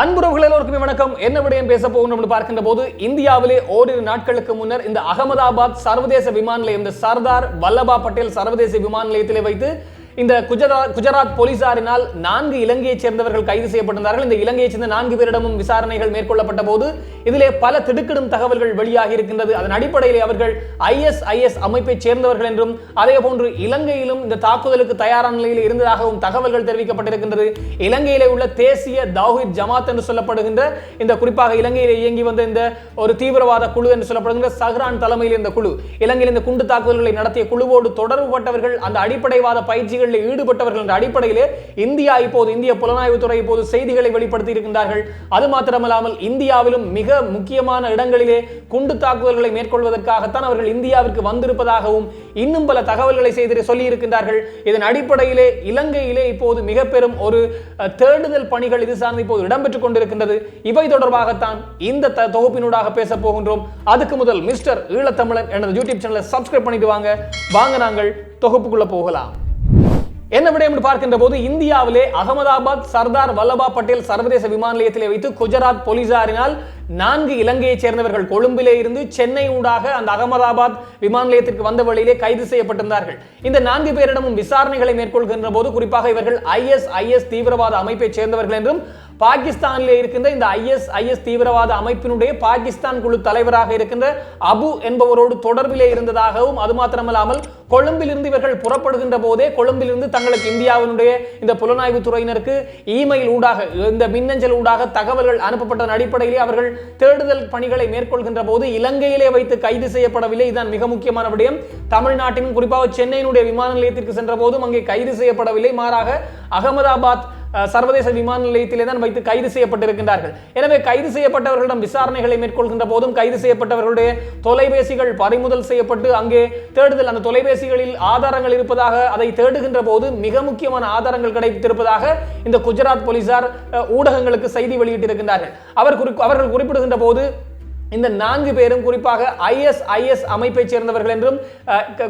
அன்புறவுகள் எல்லோருக்குமே வணக்கம். என்ன விடயம் பேச போகணும் பார்க்கின்ற போது இந்தியாவிலே ஓரிரு நாட்களுக்கு முன்னர் இந்த அகமதாபாத் சர்வதேச விமான நிலையம் இந்த சர்தார் வல்லபா பட்டேல் சர்வதேச விமான நிலையத்திலே வைத்து இந்த குஜராத் குஜராத் போலீசாரினால் நான்கு இலங்கையைச் சேர்ந்தவர்கள் கைது செய்யப்பட்டிருந்தார்கள். இந்த இலங்கையைச் சேர்ந்த நான்கு பேரிடமும் விசாரணைகள் மேற்கொள்ளப்பட்ட போது இதிலே பல திடுக்கிடும் தகவல்கள் வெளியாகி இருக்கின்றது. அதன் அடிப்படையில் அவர்கள் ஐஎஸ்ஐஎஸ் அமைப்பைச் சேர்ந்தவர்கள் என்றும் அதே போன்று இலங்கையிலும் இந்த தாக்குதலுக்கு தயாரான நிலையில் இருந்ததாகவும் தகவல்கள் தெரிவிக்கப்பட்டிருக்கின்றது. இலங்கையிலே உள்ள தேசிய தௌஹித் ஜமாத் என்று சொல்லப்படுகின்ற இந்த குறிப்பாக இலங்கையிலே இயங்கி வந்த இந்த ஒரு தீவிரவாத குழு என்று சொல்லப்படுகின்ற சஹ்ரான் தலைமையில் இந்த குழு இலங்கையில் இந்த குண்டு தாக்குதல்களை நடத்திய குழுவோடு தொடர்புபட்டவர்கள் அந்த அடிப்படைவாத முயற்சிகளில் ஈடுபட்டவர்கள் என்ற அடிப்படையிலே இந்தியா இப்போது இந்திய புலனாய்வுத்துறை இப்போது செய்திகளை வெளிப்படுத்தி இருக்கின்றார்கள். அது மாத்திரமல்லாமல் இந்தியாவிலும் மிக முக்கியமான இடங்களிலே குண்டு தாக்குதல்களை மேற்கொள்வதற்காகத்தான் அவர்கள் இந்தியாவிற்கு வந்திருப்பதாகவும் இன்னும் பல தகவல்களை செய்து சொல்லி இருக்கின்றார்கள் இதன் அடிப்படையிலே இலங்கையிலே இப்போது மிக பெரும் ஒரு தேடுதல் பணிகள் இது சார்ந்து இப்போது இடம்பெற்றுக் கொண்டிருக்கின்றது. இவை தொடர்பாகத்தான் இந்த தொகுப்பினூடாக பேச போகின்றோம். அதுக்கு முதல் மிஸ்டர் ஈழத்தமிழன் எனது யூடியூப் சேனலை சப்ஸ்கிரைப் பண்ணிட்டு வாங்க. வாங்க நாங்கள் தொகுப்புக்குள்ள போகலாம். என்ன விடயம் என்று பார்க்கின்ற போது இந்தியாவிலே அகமதாபாத் சர்தார் வல்லபா பட்டேல் சர்வதேச விமான நிலையத்திலே வைத்து குஜராத் போலீசாரினால் நான்கு இலங்கையைச் சேர்ந்தவர்கள் கொழும்பிலே இருந்து சென்னை ஊடாக அந்த அகமதாபாத் விமான நிலையத்திற்கு வந்த வழியிலே கைது செய்யப்பட்டிருந்தார்கள். இந்த நான்கு பேரிடமும் விசாரணைகளை மேற்கொள்கின்ற போது குறிப்பாக இவர்கள் ஐஎஸ்ஐஎஸ் தீவிரவாத அமைப்பைச் சேர்ந்தவர்கள் என்றும் பாகிஸ்தானிலே இருக்கின்ற இந்த ஐஎஸ்ஐஎஸ் தீவிரவாத அமைப்பினுடைய பாகிஸ்தான் குழு தலைவராக இருக்கின்ற அபு என்பவரோடு தொடர்பிலே இருந்ததாகவும் அது மாத்திரமல்லாமல் கொழும்பிலிருந்து இவர்கள் புறப்படுகின்ற போதே கொழும்பிலிருந்து தங்களுக்கு இந்தியாவினுடைய இந்த புலனாய்வு துறையினருக்கு இமெயில் ஊடாக இந்த மின்னஞ்சல் ஊடாக தகவல்கள் அனுப்பப்பட்டதன் அடிப்படையிலே அவர்கள் தேடுதல் பணிகளை மேற்கொள்கின்ற போது இலங்கையிலே வைத்து கைது செய்யப்படவில்லை. இதுதான் மிக முக்கியமான விடயம். தமிழ்நாட்டின் குறிப்பாக சென்னையினுடைய விமான நிலையத்திற்கு சென்ற போதும் அங்கே கைது செய்யப்படவில்லை. மாறாக அகமதாபாத் சர்வதேச விமான நிலையத்திலே தான் வைத்து கைது செய்யப்பட்டிருக்கின்றார்கள். எனவே கைது செய்யப்பட்டவர்களிடம் விசாரணைகளை மேற்கொள்கின்ற போதும் கைது செய்யப்பட்டவர்களுடைய தொலைபேசிகள் பறிமுதல் செய்யப்பட்டு அங்கே தேடுதல் அந்த தொலைபேசிகளில் ஆதாரங்கள் இருப்பதாக அதை தேடுகின்ற போது மிக முக்கியமான ஆதாரங்கள் கிடைத்திருப்பதாக இந்த குஜராத் போலீசார் ஊடகங்களுக்கு செய்தி வெளியிட்டிருக்கின்றார்கள். அவர் குறி அவர்கள் குறிப்பிடுகின்ற போது இந்த நான்கு பேரும் குறிப்பாக ஐஎஸ்ஐஎஸ் அமைப்பைச் சேர்ந்தவர்கள் என்றும்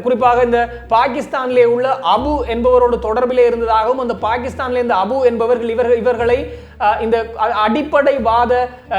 குறிப்பாக இந்த பாகிஸ்தானிலே உள்ள அபு என்பவரோடு தொடர்பிலே இருந்ததாகவும் அந்த பாகிஸ்தானிலே இருந்த அபு என்பவர்கள் இவர்கள் இவர்களை இந்த அடிப்படைவாத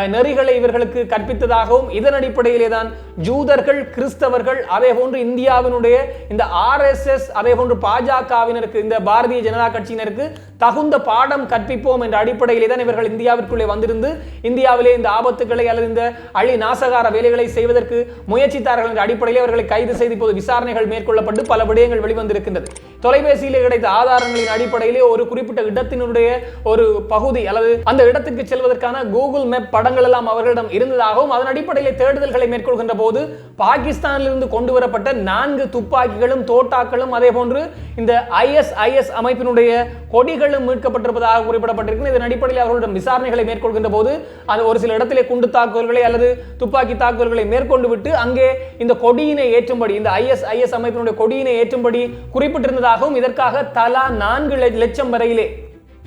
நெறிகளை இவர்களுக்கு கற்பித்ததாகவும் இதன் அடிப்படையிலே தான் ஜூதர்கள் கிறிஸ்தவர்கள் அதே போன்று இந்தியாவினுடைய இந்த ஆர்எஸ்எஸ் அதே போன்று பாஜகவினருக்கு இந்த பாரதிய ஜனதா கட்சியினருக்கு தகுந்த பாடம் கற்பிப்போம் என்ற அடிப்படையிலே தான் இவர்கள் இந்தியாவிற்குள்ளே வந்திருந்து இந்தியாவிலே இந்த ஆபத்துக்களை அல்லது இந்த அழி நாசகார வேலைகளை செய்வதற்கு முயற்சித்தார்கள் என்ற அடிப்படையில் அவர்களை கைது செய்து இப்போது விசாரணைகள் மேற்கொள்ளப்பட்டு பல விடயங்கள் வெளிவந்திருக்கின்றது. தொலைபேசியிலே கிடைத்த ஆதாரங்களின் அடிப்படையிலே ஒரு குறிப்பிட்ட இடத்தினுடைய ஒரு பகுதி அல்லது அந்த இடத்துக்கு செல்வதற்கான கூகுள் மேப் படங்கள் எல்லாம் அவர்களிடம் இருந்ததாகவும் அதன் அடிப்படையில் தேடுதல்களை மேற்கொள்கின்ற போது பாகிஸ்தானிலிருந்து கொண்டு வரப்பட்ட நான்கு துப்பாக்கிகளும் தோட்டாக்களும் அதே போன்று இந்த ஐஎஸ்ஐஎஸ் அமைப்பினுடைய கொடிகளும் மீட்கப்பட்டிருப்பதாக குறிப்பிடப்பட்டிருக்கிறது. இதன் அடிப்படையில் அவர்களிடம் விசாரணைகளை மேற்கொள்கின்ற போது அது ஒரு சில இடத்திலே குண்டு தாக்குதல்களை அல்லது துப்பாக்கி தாக்குதல்களை மேற்கொண்டு விட்டு அங்கே இந்த கொடியினை ஏற்றும்படி இந்த ஐஎஸ்ஐஎஸ் அமைப்பினுடைய கொடியினை ஏற்றும்படி குறிப்பிட்டிருந்ததாகவும் இதற்காக தலா நான்கு லட்சம் வரையிலே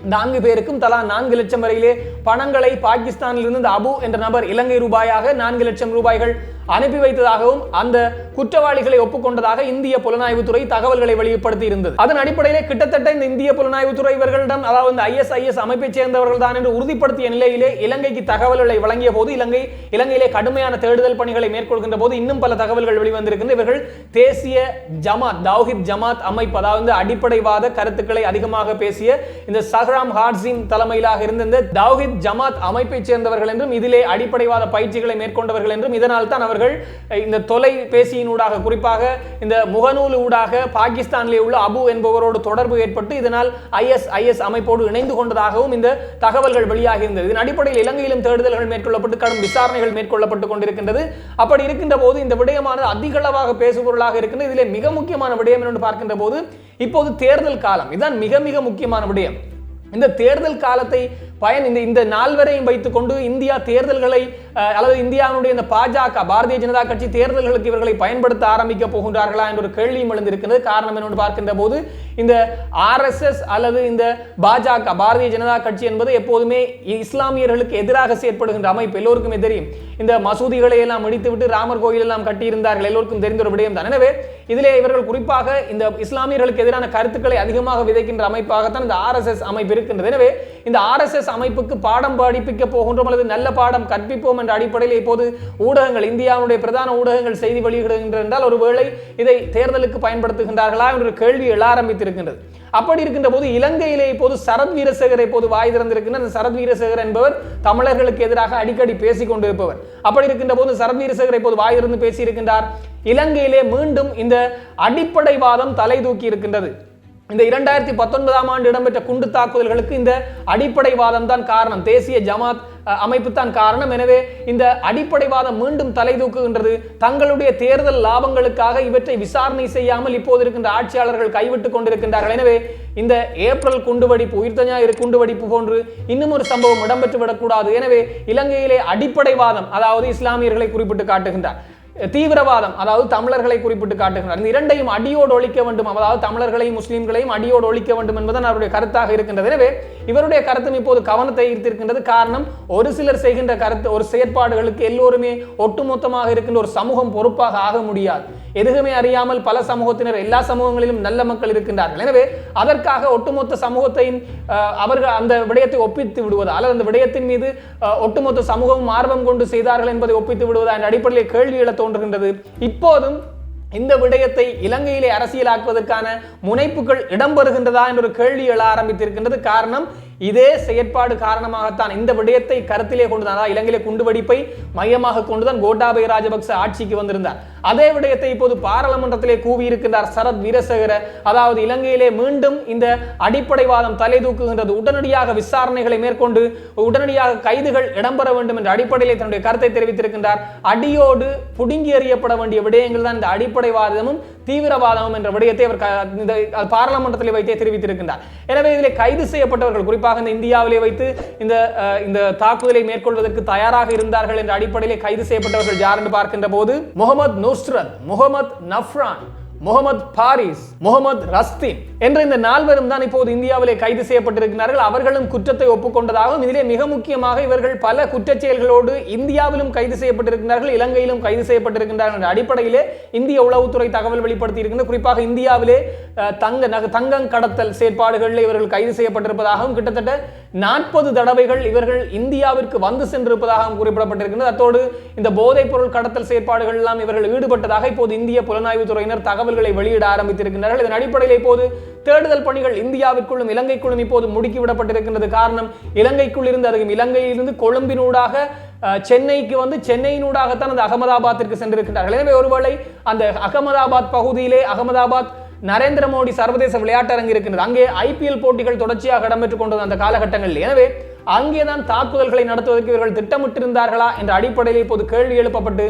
நான்கு பேருக்கும் தலா நான்கு லட்சம் வரையிலே பணங்களை பாகிஸ்தானிலிருந்து இந்த அபு என்ற நபர் இலங்கை ரூபாயாக நான்கு லட்சம் ரூபாய்கள் அனுப்பி வைத்ததாகவும் அந்த குற்றவாளிகளை ஒப்புக்கொண்டதாக இந்திய புலனாய்வுத்துறை தகவல்களை வெளிப்படுத்தி இருந்தது அதன் அடிப்படையிலே கிட்டத்தட்ட இந்த இந்திய புலனாய்வுத்துறை இவர்களிடம் அதாவது இந்த ஐஎஸ்ஐஎஸ் அமைப்பைச் சேர்ந்தவர்கள் தான் என்று உறுதிப்படுத்திய நிலையிலே இலங்கைக்கு தகவல்களை வழங்கிய போது இலங்கை இலங்கையிலே கடுமையான தேடுதல் பணிகளை மேற்கொள்கின்ற போது இன்னும் பல தகவல்கள் வெளிவந்திருக்கின்றன. இவர்கள் தேசிய ஜமாத் தௌஹித் ஜமாத் அமைப்பு அதாவது அடிப்படைவாத கருத்துக்களை அதிகமாக பேசிய இந்த சஹ்ராம் ஹாட்ஸின் தலைமையிலாக இருந்த இந்த தௌஹித் ஜமாத் அமைப்பைச் சேர்ந்தவர்கள் என்றும் இதிலே அடிப்படைவாத பயிற்சிகளை மேற்கொண்டவர்கள் என்றும் இதனால் தான் அவர்கள் இந்த தொலைபேசியினூடாக குறிப்பாக இந்த முகநூல் ஊடாக பாகிஸ்தானிலே உள்ள அபு என்பவரோடு தொடர்பு ஏற்பட்டு இதனால் ஐஎஸ்ஐஎஸ் அமைப்போடு இணைந்து கொண்டதாகவும் இந்த தகவல்கள் வெளியாகி இருந்தது இதன் அடிப்படையில் இலங்கையிலும் தேடுதல்கள் மேற்கொள்ளப்பட்டு கடும் விசாரணைகள் மேற்கொள்ளப்பட்டு கொண்டிருக்கின்றது. அப்படி இருக்கின்ற போது இந்த விடயமானது அதிகளவாக பேசுபொருளாக இருக்கின்றது. இதிலே மிக முக்கியமான விடயம் என்று பார்க்கின்ற போது இப்போது தேர்தல் காலம். இதுதான் மிக மிக முக்கியமான விடயம். இந்த தேர்தல் காலத்தை பயன் இந்த இந்த நால்வரையும் வைத்துக்கொண்டு இந்தியா தேர்தல்களை அல்லது இந்தியாவுடைய இந்த பாஜக பாரதிய ஜனதா கட்சி தேர்தல்களுக்கு இவர்களை பயன்படுத்த ஆரம்பிக்க போகின்றார்களா என்ற ஒரு கேள்வியும் எழுந்திருக்கிறது. காரணம் என்னென்னு பார்க்கின்ற போது இந்த ஆர்எஸ்எஸ் அல்லது இந்த பாஜக பாரதிய ஜனதா கட்சி என்பது எப்போதுமே இஸ்லாமியர்களுக்கு எதிராக செயற்படுகின்ற அமைப்பு. எல்லோருக்குமே தெரியும். இந்த மசூதிகளை எல்லாம் இடித்துவிட்டு ராமர் கோயில் எல்லாம் கட்டியிருந்தார்கள். எல்லோருக்கும் தெரிந்த ஒரு விடயம் தான். எனவே இதிலே இவர்கள் குறிப்பாக இந்த இஸ்லாமியர்களுக்கு எதிரான கருத்துக்களை அதிகமாக விதைக்கின்ற அமைப்பாகத்தான் இந்த ஆர்எஸ்எஸ் அமைப்பு இருக்கின்றது. எனவே இந்த ஆர்எஸ்எஸ் அமைப்புக்கு பாடம் படிப்பிக்க போகின்றோம் அல்லது நல்ல பாடம் கற்பிப்போம் என்ற அடிப்படையில் இப்போது ஊடகங்கள் இந்தியாவுடைய பிரதான ஊடகங்கள் செய்தி வெளியிடுகின்றன என்றால் ஒருவேளை இதை தேர்தலுக்கு பயன்படுத்துகின்றார்களா என்ற கேள்வி எழ ஆரம்பித்திருக்கின்றது. அப்படி இருக்கின்ற போது இலங்கையிலே இப்போது சரத் வீரசேகர் இப்போது வாய் திறந்திருக்கின்ற அந்த சரத் வீரசேகர் என்பவர் தமிழர்களுக்கு எதிராக அடிக்கடி பேசிக் கொண்டிருப்பவர். அப்படி இருக்கின்ற போது சரத் வீரசேகர் இப்போது வாய் திறந்து பேசியிருக்கின்றார். இலங்கையிலே மீண்டும் இந்த அடிப்படைவாதம் தலை தூக்கி இருக்கின்றது. இந்த இரண்டாயிரத்தி பத்தொன்பதாம் ஆண்டு இடம்பெற்ற குண்டு தாக்குதல்களுக்கு இந்த அடிப்படைவாதம் தான் காரணம். தேசிய ஜமாத் அமைப்பு தான் காரணம். எனவே இந்த அடிப்படைவாதம் மீண்டும் தலை தூக்குகின்றது. தங்களுடைய தேர்தல் லாபங்களுக்காக இவற்றை விசாரணை செய்யாமல் இப்போது இருக்கின்ற ஆட்சியாளர்கள் கைவிட்டுக் கொண்டிருக்கின்றார்கள். எனவே இந்த ஏப்ரல் குண்டுவெடிப்பு உயிர்த்த ஞாயிறு குண்டுவெடிப்பு போன்று இன்னும் ஒரு சம்பவம் இடம்பெற்று விடக்கூடாது எனவே இலங்கையிலே அடிப்படைவாதம் அதாவது இஸ்லாமியர்களை குறிப்பிட்டு காட்டுகின்றார். தீவிரவாதம் அதாவது தமிழர்களை குறிப்பிட்டு காட்டுகிறார். இந்த இரண்டையும் அடியோடு ஒழிக்க வேண்டும். அதாவது தமிழர்களையும் முஸ்லீம்களையும் அடியோடு ஒழிக்க வேண்டும் என்பதுதான் அவருடைய கருத்தாக இருக்கின்றது. எனவே இவருடைய கருத்தும் இப்போது கவனத்தை ஈர்த்திருக்கின்றது. காரணம் ஒரு சிலர் செய்கின்ற கருத்து ஒரு செயற்பாடுகளுக்கு எல்லோருமே ஒட்டுமொத்தமாக இருக்கின்ற ஒரு சமூகம் பொறுப்பாக ஆக முடியாது. எதுவுமே அறியாமல் பல சமூகத்தினர் எல்லா சமூகங்களிலும் நல்ல மக்கள் இருக்கின்றார்கள். எனவே அதற்காக ஒட்டுமொத்த சமூகத்தையும் அவர்கள் அந்த விடயத்தை ஒப்பித்து விடுவதா? அல்லது அந்த விடயத்தின் மீது ஒட்டுமொத்த சமூகமும் ஆர்வம் கொண்டு செய்தார்கள் என்பதை ஒப்பித்து விடுவதா என்ற அடிப்படையில் கேள்வி எழ தோன்றுகின்றது. இப்போதும் இந்த விடயத்தை இலங்கையிலே அரசியலாக்குவதற்கான முனைப்புகள் இடம்பெறுகின்றதா என்ற ஒரு கேள்வி எழ ஆரம்பித்திருக்கின்றது. காரணம் இதே செயற்பாடு காரணமாகத்தான் இந்த விடயத்தை கருத்திலே கொண்டுதான் அதாவது இலங்கையிலே குண்டுவெடிப்பை மையமாக கொண்டுதான் கோட்டாபய ராஜபக்ச ஆட்சிக்கு வந்திருந்தார். அதே விடயத்தை இப்போது பாராளுமன்றத்திலே கூவியிருக்கின்றார் சரத் வீரசேகர. அதாவது இலங்கையிலே மீண்டும் இந்த அடிப்படைவாதம் தலை தூக்குகின்றது. உடனடியாக விசாரணைகளை மேற்கொண்டு உடனடியாக கைதுகள் இடம்பெற வேண்டும் என்ற அடிப்படையிலே தன்னுடைய கருத்தை தெரிவித்திருக்கின்றார். அடியோடு புடுங்கி எறியப்பட வேண்டிய விடயங்கள் தான் இந்த அடிப்படைவாதமும் தீவிரவாதமும் என்ற விடயத்தை அவர் பாராளுமன்றத்தில் வைத்தே தெரிவித்திருக்கின்றார். எனவே இதில் கைது செய்யப்பட்டவர்கள் குறிப்பாக இந்த இந்தியாவிலே வைத்து இந்த இந்த தாக்குதலை மேற்கொள்வதற்கு தயாராக இருந்தார்கள் என்ற அடிப்படையிலே கைது செய்யப்பட்டவர்கள் யார் என்று பார்க்கின்ற போது முகமது நுஸ்ரத் முகமது நஃப்ரான் முகமது பாரிஸ் முகமது ரஸ்தின் என்ற இந்த நால்வரும் தான் இப்போது இந்தியாவிலே கைது செய்யப்பட்டிருக்கிறார்கள். அவர்களும் குற்றத்தை ஒப்புக்கொண்டதாகவும் இதிலே மிக முக்கியமாக இவர்கள் பல குற்றச் செயல்களோடு இந்தியாவிலும் கைது செய்யப்பட்டிருக்கிறார்கள் இலங்கையிலும் கைது செய்யப்பட்டிருக்கிறார்கள் என்ற அடிப்படையிலே இந்திய உளவுத்துறை தகவல் வெளிப்படுத்தி இருக்கின்ற குறிப்பாக இந்தியாவிலே தங்க நக தங்கம் கடத்தல் செயற்பாடுகளில் இவர்கள் கைது செய்யப்பட்டிருப்பதாகவும் கிட்டத்தட்ட நாற்பது தடவைகள் இவர்கள் இந்தியாவிற்கு வந்து சென்றிருப்பதாகவும் குறிப்பிடப்பட்டிருக்கின்றது. அத்தோடு இந்த போதைப் பொருள் கடத்தல் செயற்பாடுகள் எல்லாம் இவர்கள் ஈடுபட்டதாக இப்போது இந்திய புலனாய்வு துறையினர் தகவல்களை வெளியிட ஆரம்பித்திருக்கின்றார்கள். இதன் அடிப்படையில் இப்போது தேடுதல் பணிகள் இந்தியாவிற்குள்ளும் இலங்கைக்குள்ளும் இப்போது முடுக்கிவிடப்பட்டிருக்கின்றது. காரணம் இலங்கைக்குள் இருந்து அதுவும் இலங்கையிலிருந்து கொழும்பினூடாக சென்னைக்கு வந்து சென்னையினூடாகத்தான் அந்த அகமதாபாத்திற்கு சென்றிருக்கின்றார்கள். எனவே ஒருவேளை அந்த அகமதாபாத் பகுதியிலே அகமதாபாத் நரேந்திர மோடி சர்வதேச விளையாட்டரங்கு இருக்கின்றது அங்கே ஐபிஎல் போட்டிகள் தொடர்ச்சியாக இடம்பெற்றுக் கொண்டது அந்த காலகட்டங்களில். எனவே அங்கேதான் தாக்குதல்களை நடத்துவதற்கு இவர்கள் திட்டமிட்டிருந்தார்களா என்ற அடிப்படையில் இப்போது கேள்வி எழுப்பப்பட்டு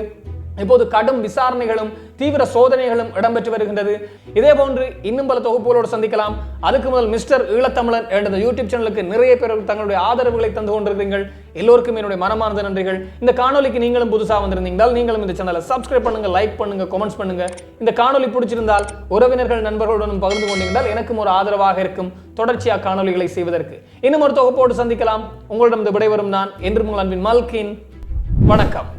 இப்போது கடும் விசாரணைகளும் தீவிர சோதனைகளும் இடம்பெற்று வருகின்றது. இதே போன்று இன்னும் பல தொகுப்புகளோடு சந்திக்கலாம். அதுக்கு முதல் மிஸ்டர் ஈழத்தமிழன் என்ற யூடியூப் சேனலுக்கு நிறைய பேர் தங்களுடைய ஆதரவுகளை தந்து கொண்டிருக்கிறீர்கள். எல்லோருக்கும் என்னுடைய மனமார்ந்த நன்றிகள். இந்த காணொலிக்கு நீங்களும் புதுசாக வந்திருந்தீங்களால் நீங்களும் இந்த சேனலை சப்ஸ்கிரைப் பண்ணுங்க லைக் பண்ணுங்க கமெண்ட்ஸ் பண்ணுங்க. இந்த காணொலி பிடிச்சிருந்தால் உறவினர்கள் நண்பர்களுடனும் பகிர்ந்து கொண்டீங்களால் எனக்கும் ஒரு ஆதரவாக இருக்கும். தொடர்ச்சியாக காணொலிகளை செய்வதற்கு. இன்னும் ஒரு தொகுப்போடு சந்திக்கலாம். உங்களிடம் விடைபெறும் நான் என்று உங்கள் அன்பின் மல்கின். வணக்கம்.